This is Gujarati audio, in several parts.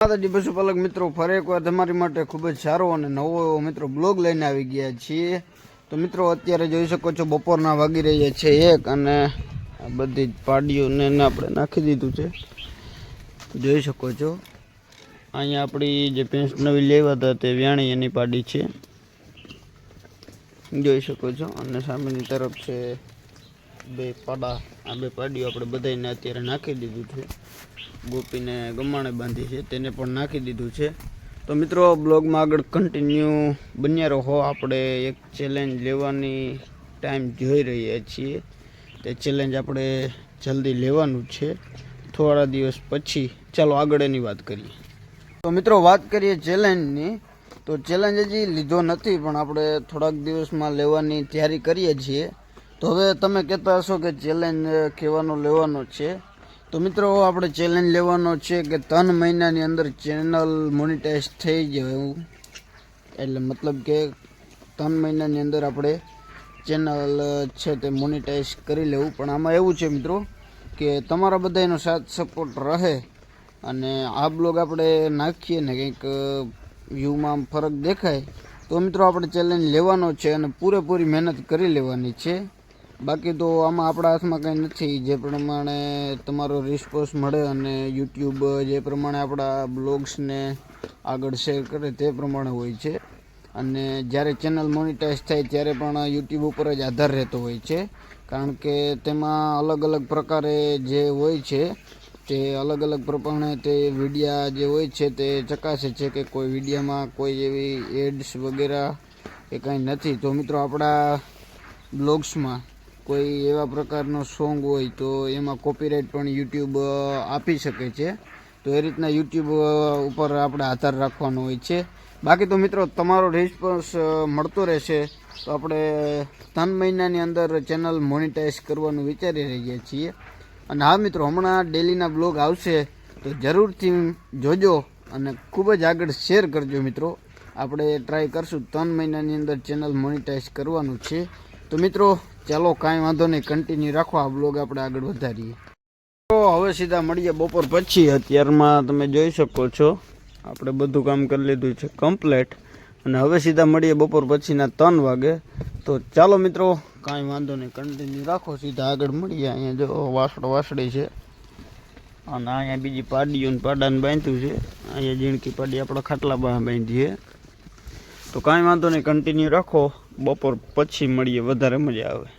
માતાજી પશુપાલક મિત્રો, ફરી એકવાર તમારી માટે ખૂબ જ સારો અને નવો એવો મિત્રો બ્લોગ લઈને આવી ગયા છીએ. તો મિત્રો, અત્યારે જોઈ શકો છો બપોરના વાગી રહ્યા છે એક અને આ બધી જ પાડીઓને આપણે નાખી દીધું છે. જોઈ શકો છો, અહીંયા આપણી જે પેન્સ નવી લેવા હતા તે વ્યાણી એની પાડી છે. જોઈ શકો છો, અને સામેની તરફ છે બે પાડા, આ બે પાડીઓ આપણે બધાને અત્યારે નાખી દીધું છે. ગોપીને ગમાણે બાંધી છે, તેને પણ નાખી દીધું છે. તો મિત્રો, બ્લોગમાં આગળ કન્ટિન્યુ બન્યા રહો. આપણે એક ચેલેન્જ લેવાની ટાઈમ જોઈ રહ્યા છીએ. તે ચેલેન્જ આપણે જલ્દી લેવાનું છે. થોડા દિવસ પછી. ચાલો આગળ એની વાત કરીએ. તો મિત્રો, વાત કરીએ ચેલેન્જની તો ચેલેન્જ હજી લીધો નથી, પણ આપણે થોડાક દિવસમાં લેવાની તૈયારી કરીએ છીએ. તો હવે તમે કહેતા હશો કે ચેલેન્જ કહેવાનો લેવાનો છે. તો મિત્રો આપણે ચેલેન્જ લેવાનો છે કે ત્રણ મહિનાની અંદર ચેનલ મોનિટાઈઝ થઈ જાય. એટલે મતલબ કે ત્રણ મહિનાની અંદર આપણે ચેનલ છે તે મોનિટાઈઝ કરી લેવું. પણ આમાં એવું છે મિત્રો કે તમારા બધાનો સાથ સપોર્ટ રહે. અને આ બ્લોગ આપણે નાખીએ ને કંઈક વ્યૂમાં ફરક દેખાય. તો મિત્રો, આપણે ચેલેન્જ લેવાનો છે અને પૂરેપૂરી મહેનત કરી લેવાની છે. બાકી તો આમાં આપણા હાથમાં કંઈ નથી. જે પ્રમાણે તમારો રિસ્પોન્સ મળે અને યુટ્યુબ જે પ્રમાણે આપણા બ્લોગ્સને આગળ શેર કરે તે પ્રમાણે હોય છે. અને જ્યારે ચેનલ મોનિટાઈઝ થાય ત્યારે પણ યુટ્યુબ ઉપર જ આધાર રહેતો હોય છે. કારણ કે તેમાં અલગ અલગ પ્રકારે જે હોય છે, તે અલગ અલગ પ્રમાણે તે વિડીયા જે હોય છે તે ચકાસે છે કે કોઈ વિડીયામાં કોઈ એવી એડ્સ વગેરે કે કાંઈ નથી. તો મિત્રો આપણા બ્લોગ્સમાં કોઈ એવા પ્રકારનો સોંગ હોય તો એમાં કોપીરાઇટ પણ યુટ્યુબ આપી શકે છે. તો એ રીતના યુટ્યુબ ઉપર આપણે આધાર રાખવાનો હોય છે. બાકી તો મિત્રો, તમારો રિસ્પોન્સ મળતો રહેશે. તો આપણે ત્રણ મહિનાની અંદર ચેનલ મોનિટાઈઝ કરવાનું વિચારી રહ્યા છીએ. અને હા મિત્રો, હમણાં ડેલીના બ્લોગ આવશે. તો જરૂરથી જોજો અને ખૂબ જ આગળ શેર કરજો મિત્રો. આપણે ટ્રાય કરશું. ત્રણ મહિનાની અંદર ચેનલ મોનિટાઈઝ કરવાનું છે. તો મિત્રો ચાલો કાંઈ વાંધો નહીં કન્ટિન્યુ રાખો, આ બ્લોગ આપણે આગળ વધારીએ. તો હવે સીધા મળીએ બપોર પછી. અત્યારમાં તમે જોઈ શકો છો, આપણે બધું કામ કરી લીધું છે કમ્પ્લેટ અને હવે સીધા મળીએ બપોર પછીના ત્રણ વાગે. તો ચાલો મિત્રો, કાંઈ વાંધો નહીં કન્ટિન્યુ રાખો, સીધા આગળ મળીએ. અહીંયા જો વાસડો વાસડી છે. અને અહીંયા બીજી પાડીઓ પાડાને બાંધ્યું છે. અહીંયા ઝીણકી પાડી આપણા ખાટલા બહાર બાંધીએ. તો કાંઈ વાંધો નહીં કન્ટિન્યુ રાખો. બપોર પછી મળીએ, વધારે મજા આવે.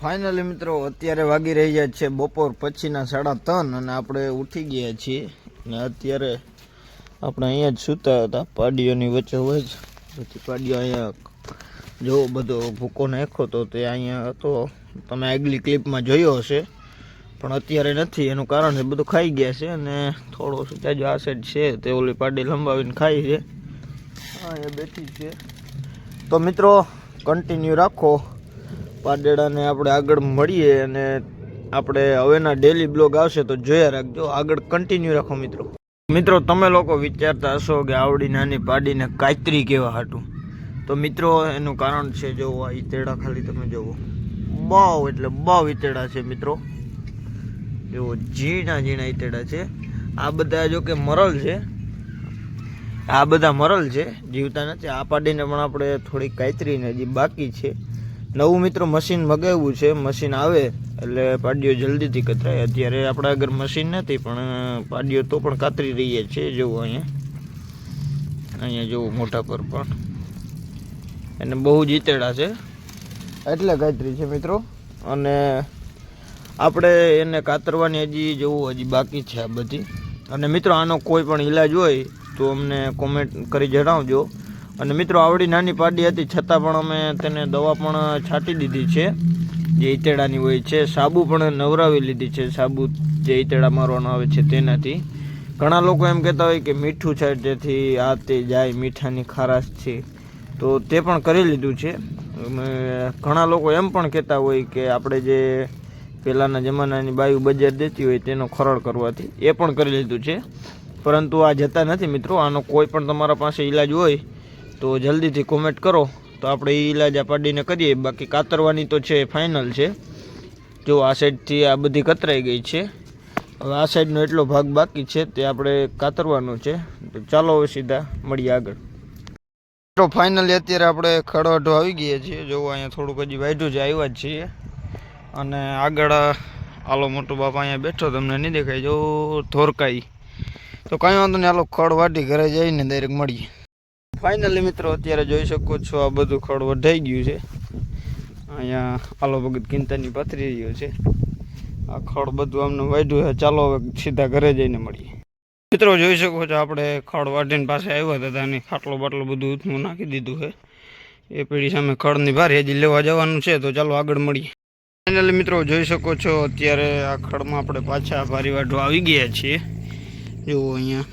ફાઇનલી મિત્રો, અત્યારે વાગી રહ્યા છે બપોર પછીના સાડા ત્રણ અને આપણે ઉઠી ગયા છીએ. અને અત્યારે આપણે અહીંયા જ સૂતા હતા, પાડીઓની વચ્ચે હોય જ. પછી પાડીઓ અહીંયા જો બધો ભૂકો નાખ્યો તો તે અહીંયા હતો. તમે આગલી ક્લિપમાં જોયો હશે, પણ અત્યારે નથી. એનું કારણ છે બધું ખાઈ ગયા છે અને થોડો જાજો આ સાઈડ છે, તે ઓલી પાડી લંબાવીને ખાઈ છે. અહીંયા બેઠી છે. તો મિત્રો કન્ટિન્યુ રાખો. પાડેડાને આપણે આગળ મળીએ અને આપણે હવેના ડેલી બ્લોગ આવશે તો જોયા રાખજો. આગળ કન્ટિન્યુ રાખો મિત્રો. મિત્રો, તમે લોકો વિચારતા હશો કે આવડી, નાની પાડીને કાયતરી કેવા હાટું. તો મિત્રો, એનું કારણ છે જો આ ઈતેડા ખાલી તમે જુઓ. બહુ એટલે બહુ ઈતેડા છે મિત્રો. જોવો ઝીણા ઝીણા ઈતેડા છે. આ બધા જો કે મરલ છે. આ બધા મરલ છે. જીવતા નથી. આ પાડીને પણ આપણે થોડી કાયતરીને હજી બાકી છે. નવું મિત્રો મશીન મગાવ્યું છે મશીન આવે એટલે પાડીઓ જલ્દીથી કતરાય અત્યારે આપણા આગળ મશીન નથી પણ પાડીઓ તો પણ કાતરી રહીએ છે જુઓ અહીંયા. અહીંયા જુઓ મોટા પર પણ. એને બહુ જ ઈતેડા છે. એટલે કાતરી છે મિત્રો. અને આપણે એને કાતરવાની હજી જવું હજી બાકી છે આ બધી. અને મિત્રો આનો કોઈ પણ ઈલાજ હોય તો અમને કોમેન્ટ કરી જણાવજો. અને મિત્રો, આવડી નાની પાડી હતી, છતાં પણ અમે તેને દવા પણ છાંટી દીધી છે. જે ઈતેડાની હોય છે. સાબુ પણ નવરાવી લીધી છે. સાબુ જે ઈતેડા મારવાનો આવે છે તેનાથી. ઘણા લોકો એમ કહેતા હોય કે મીઠું છે, જેથી આ તે જાય, મીઠાની ખારાશ છે. તો તે પણ કરી લીધું છે. ઘણા લોકો એમ પણ કહેતા હોય કે આપણે જે પહેલાંના જમાનાની બાયુ બજાર દેતી હોય તેનો ખરડ કરવાથી એ પણ કરી લીધું છે. પરંતુ આ જતા નથી મિત્રો. આનો કોઈ પણ તમારા પાસે ઈલાજ હોય તો જલ્દીથી કોમેન્ટ કરો. તો આપણે એ ઈલાજ પાડીને કરીએ. બાકી કાતરવાની તો છે ફાઇનલ છે. જો આ સાઈડથી આ બધી કતરાઈ ગઈ છે. હવે આ સાઈડનો એટલો ભાગ બાકી છે તે આપણે કાતરવાનો છે. તો ચાલો હવે સીધા મળીએ આગળ. તો ફાઇનલી અત્યારે આપણે ખડવાઢો આવી ગયા છીએ. જોવો અહીંયા થોડુંક હજી વાઢું છે આવ્યા જ છીએ. અને આગળ આલો મોટો બાપા અહીંયા બેઠો, તમને નહીં દેખાય. જો ધોરકાઈ. તો કાંઈ વાંધો નહીં આલો ખડ વાટી ઘરે જઈને ડાયરેક્ટ મળીએ. ફાઇનલી મિત્રો, અત્યારે જોઈ શકો છો આ બધું ખડ વઢાઈ ગયું છે. અહીંયા આલો ભગત કિંતાની પથરી રહ્યો છે. આ ખડ બધું આમને વાઢ્યું છે. ચાલો સીધા ઘરે જઈને મળીએ. મિત્રો, જોઈ શકો છો આપણે ખડ વાઢીને પાસે આવ્યા હતા અને ખાટલો બાટલો બધું ઉથમું નાખી દીધું છે. એ પેઢી સામે ખડની ભારે હજી લેવા જવાનું છે, તો ચાલો આગળ મળીએ. ફાઇનલી મિત્રો, જોઈ શકો છો અત્યારે આ ખડમાં આપણે પાછા ભારી વાઢવા આવી ગયા છીએ. જુઓ અહીંયા.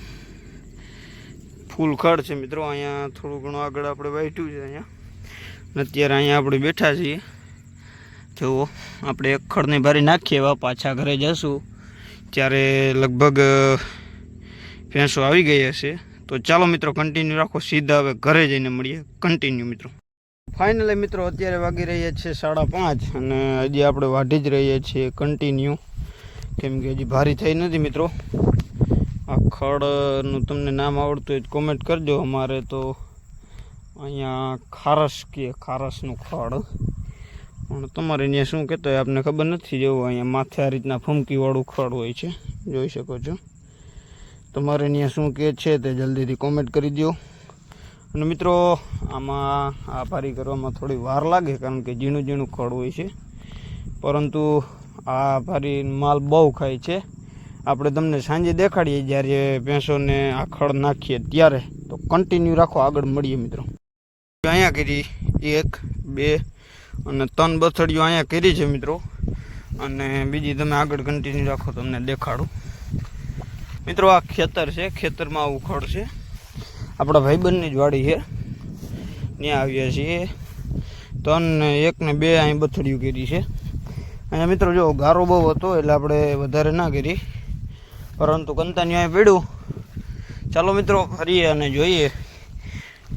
ફૂલ ખડ છે મિત્રો. અહીંયા થોડું ઘણું આગળ આપણે વાઢ્યું છે અહીંયા. અત્યારે અહીંયા આપણે બેઠા છીએ. જુઓ, આપણે એક ખડની ભારી નાખીએ એવા પાછા ઘરે જશું. ત્યારે લગભગ ભેંસો આવી ગઈ હશે. તો ચાલો મિત્રો કન્ટિન્યુ રાખો. સીધા હવે ઘરે જઈને મળીએ. કન્ટિન્યુ મિત્રો. ફાઇનલી મિત્રો, અત્યારે વાગી રહ્યા છે સાડા પાંચ અને હજી આપણે વાઢી જ રહીએ છીએ. કન્ટિન્યુ કેમ કે હજી ભારી થઈ નથી મિત્રો. આ ખડનું તમને નામ આવડતું હોય કોમેન્ટ કરજો. અમારે તો અહીંયા ખારસ કે ખારસનું ખડ. પણ તમારે અહીંયા શું કહેતો હોય આપને ખબર નથી જેવું અહીંયા માથે આ રીતના ફૂમકીવાળું ખડ હોય છે. જોઈ શકો છો. તમારે અહીંયા શું કહે છે તે જલ્દીથી કોમેન્ટ કરી દો અને મિત્રો, આમાં આ ભારી કરવામાં થોડી વાર લાગે કારણ કે ઝીણું ઝીણું ખડ હોય છે. પરંતુ આ ભારી માલ બહુ ખાય છે. આપણે તમને સાંજે દેખાડીએ જ્યારે ભેંસોને આખળ નાખીએ ત્યારે. તો કન્ટિન્યુ રાખો, આગળ મળીએ મિત્રો. અહીંયા કરી એક, બે અને ત્રણ બથડીઓ અહીંયા કરી છે મિત્રો. અને બીજી તમે આગળ કન્ટિન્યુ રાખો, તમને દેખાડું. મિત્રો, આ ખેતર છે, ખેતરમાં આવું ખડ છે. આપણા ભાઈબંધની જ વાડી છે. ત્યાં આવ્યા છીએ. ત્રણ એક ને બે અહીં બથડીઓ કરી છે. અહીંયા મિત્રો, જો ગારો બહુ હતો, એટલે આપણે વધારે ના કરી. પરંતુ કંતાની અહીં પડ્યું. ચાલો મિત્રો, ફરીએ અને જોઈએ.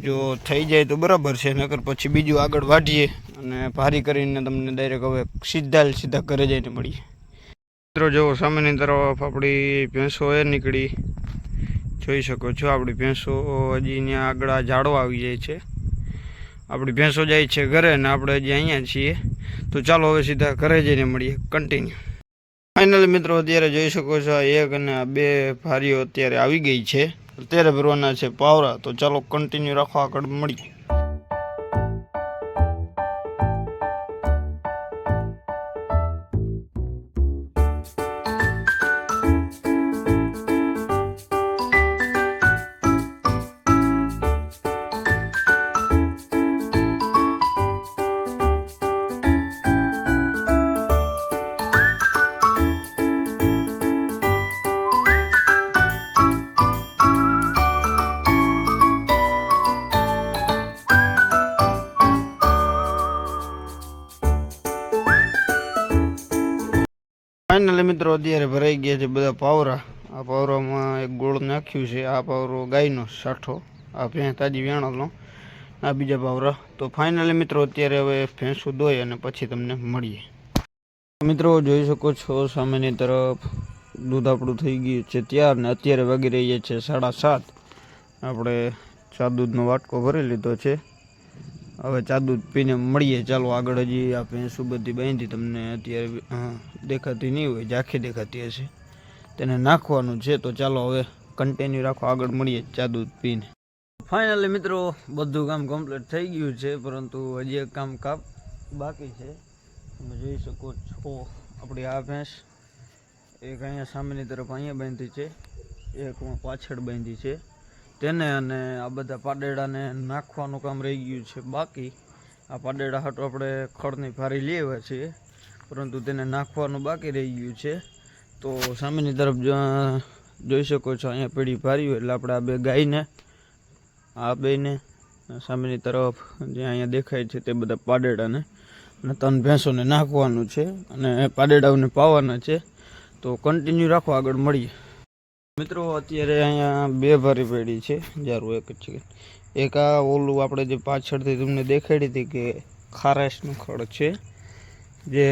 જો થઈ જાય તો બરાબર છે, નકર પછી બીજું આગળ વાઢીએ અને ભારી કરીને તમને ડાયરેક્ટ હવે સીધા સીધા ઘરે જઈને મળીએ. મિત્રો જો સામેની તરફ આપણી ભેંસો એ નીકળી. જોઈ શકો છો, આપણી ભેંસો હજી અહીંયા આગળ ઝાડો આવી જાય છે. આપણી ભેંસો જાય છે ઘરે ને આપણે હજી અહીંયા છીએ. તો ચાલો હવે સીધા ઘરે જઈને મળીએ. કન્ટિન્યુ ફાઇનલી મિત્રો, અત્યારે જોઈ શકો છો એક અને બે ભારીઓ અત્યારે આવી ગઈ છે. અત્યારે ભરવાના છે પાવરા. તો ચાલો કન્ટિન્યુ રાખો આગળ મળીએ. ફાઇનલી મિત્રો, અત્યારે ભરાઈ ગયા છે બધા પાવરા. આ પાવરામાં એક ગોળ નાખ્યું છે. આ પાવરો ગાયનો સાઠો, આ ભેંસ તાજી વેણોનો આ બીજા પાવરા. તો ફાઇનલી મિત્રો, અત્યારે હવે ભેંસું દોઈ અને પછી તમને મળીએ. મિત્રો, જોઈ શકો છો, સામેની તરફ દૂધ આપણું થઈ ગયું છે ત્યાર ને અત્યારે વાગી રહીએ છે સાડા સાત. આપણે ચા દૂધનો વાટકો ભરી લીધો છે. હવે ચા દૂધ પીને મળીએ. ચાલો આગળ હજી આ ભેંસું બધી બાંધી તમને અત્યારે દેખાતી નહીં હોય, ઝાંખી દેખાતી હશે. તેને નાખવાનું છે, તો ચાલો હવે કન્ટિન્યુ રાખો, આગળ મળીએ ચા દૂધ પીને. ફાઇનલી મિત્રો, બધું કામ કમ્પ્લીટ થઈ ગયું છે, પરંતુ હજી એક કામ કાપ બાકી છે. તમે જોઈ શકો છો આપણી આ ભેંસ. એક અહીંયા સામેની તરફ અહીંયા બાંધી છે, એક પાછળ બાંધી છે. તેને અને આ બધા પાડેડાને નાખવાનું કામ રહી ગયું છે બાકી. આ પાડેડા હાટો આપણે ખડની ફારી લેવા છીએ પરંતુ તેને નાખવાનું બાકી રહી ગયું છે. તો સામેની તરફ જોઈ શકો છો, અહીંયા પેઢી ફાર્યું એટલે આપણે આ બે ગાયને, આ બેને સામેની તરફ જે અહીંયા દેખાય છે તે બધા પાડેડાને અને ત્રણ ભેંસોને નાખવાનું છે અને પાડેડાઓને પાવાના છે. તો કન્ટિન્યુ રાખો, આગળ મળીએ. મિત્રો, અત્યારે અહીંયા બે ભારી પેઢી છે, જારું એક જ છે. એક આ ઓલું આપણે જે પાછળથી તમને દેખાડી હતી કે ખારાશનું ખડ છે, જે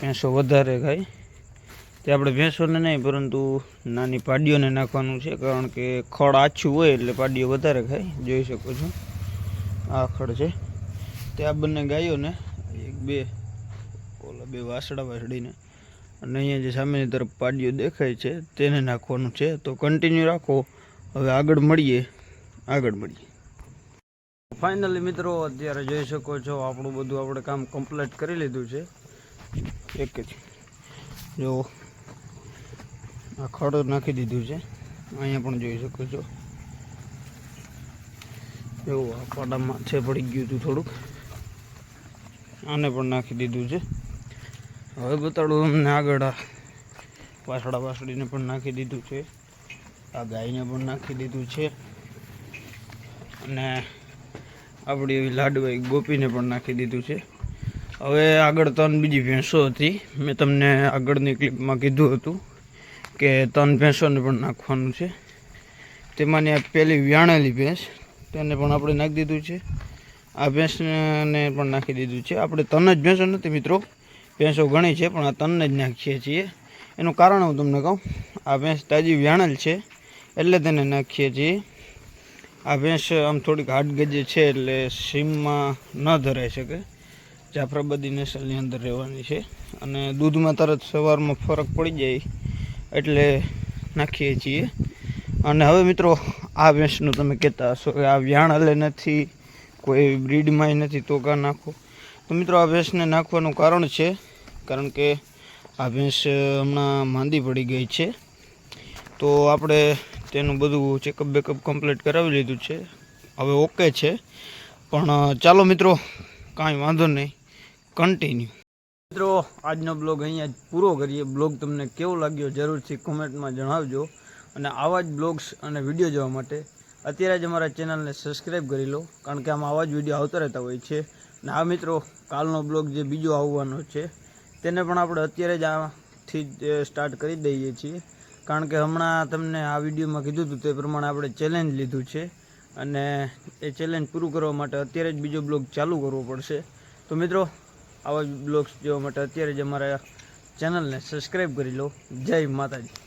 ભેંસો વધારે ખાય. તે આપણે ભેંસોને નહીં, પરંતુ નાની પાડીઓને નાખવાનું છે, કારણ કે ખડ આછું હોય એટલે પાડીઓ વધારે ખાય. જોઈ શકો છો, આ ખડ છે. તે આ બંને ગાયોને, એક બે, ઓલા બે વાસડા વાસડીને અને અહીંયા જે સામેની તરફ પાડીઓ દેખાય છે, તેને નાખવાનું છે. તો કન્ટિન્યુ રાખો. હવે આગળ મળીએ. આગળ મળીએ. ફાઇનલી મિત્રો, અત્યારે જોઈ શકો છો, આપણું બધું આપણે કામ કમ્પ્લીટ કરી લીધું છે. એક જ. જો, આ ખડો નાખી દીધું છે. અહીંયા પણ જોઈ શકો છો. એવું આ પાડામાં છે, પડી ગયું હતું થોડુંક. આને પણ નાખી દીધું છે. હવે બતાડું અમને આગળ વાસડા વાસડીને પણ નાખી દીધું છે. આ ગાયને પણ નાખી દીધું છે. અને આપણી એવી લાડવાઈ ગોપીને પણ નાખી દીધું છે. હવે આગળ ત્રણ બીજી ભેંસો હતી. મેં તમને આગળની ક્લિપમાં કીધું હતું કે ત્રણ ભેંસોને પણ નાખવાનું છે. તેમાંની આ પહેલી વ્યાણેલી ભેંસ, તેને પણ આપણે નાખી દીધું છે. આ ભેંસને પણ નાખી દીધું છે. આપણે ત્રણ જ ભેંસો નથી મિત્રો. ભેંસો ઘણી છે, પણ આ તનને જ નાખીએ છીએ. એનું કારણ હું તમને કહું, આ ભેંસ તાજી વ્યાણેલ છે, એટલે તેને નાખીએ છીએ. આ ભેંસ આમ થોડીક હાડગજે છે, એટલે સીમમાં ન ધરાઈ શકે. જાફરાબાદી નસલની અંદર રહેવાની છે અને દૂધમાં તરત સવારમાં ફરક પડી જાય એટલે નાખીએ છીએ. અને હવે મિત્રો, આ ભેંસનું તમે કહેતા હશો કે આ વ્યાણ હલે નથી, કોઈ બ્રીડમાંય નથી, તો કાં નાખો? તો મિત્રો, આ ભેંસને નાખવાનું કારણ છે કારણ કે આ ભેંસ હમણાં માંદી પડી ગઈ છે. તો આપણે તેનું બધું ચેકઅપ બેકઅપ કમ્પ્લીટ કરાવી લીધું છે. હવે ઓકે છે. પણ ચાલો મિત્રો, કાંઈ વાંધો નહીં. કન્ટિન્યુ મિત્રો, આજનો બ્લોગ અહીંયા જ પૂરો કરીએ. બ્લોગ તમને કેવો લાગ્યો જરૂરથી કોમેન્ટમાં જણાવજો. અને આવા જ બ્લોગ્સ અને વીડિયો જોવા માટે અત્યારે જ અમારા ચેનલને સબસ્ક્રાઈબ કરી લો, કારણ કે આમાં આવા જ વીડિયો આવતા રહેતા હોય છે. અને આ મિત્રો, કાલનો બ્લોગ જે બીજો આવવાનો છે તેને પણ આપણે અત્યારે જ આથી જ સ્ટાર્ટ કરી દઈએ છીએ. કારણ કે હમણાં તમને આ વિડીયોમાં કીધું હતું તે પ્રમાણે આપણે ચેલેન્જ લીધું છે. અને એ ચેલેન્જ પૂરું કરવા માટે અત્યારે જ બીજો બ્લોગ ચાલુ કરવો પડશે. તો મિત્રો, આવા જ બ્લોગ્સ જોવા માટે અત્યારે જ અમારા ચેનલને સબસ્ક્રાઈબ કરી લો. જય માતાજી.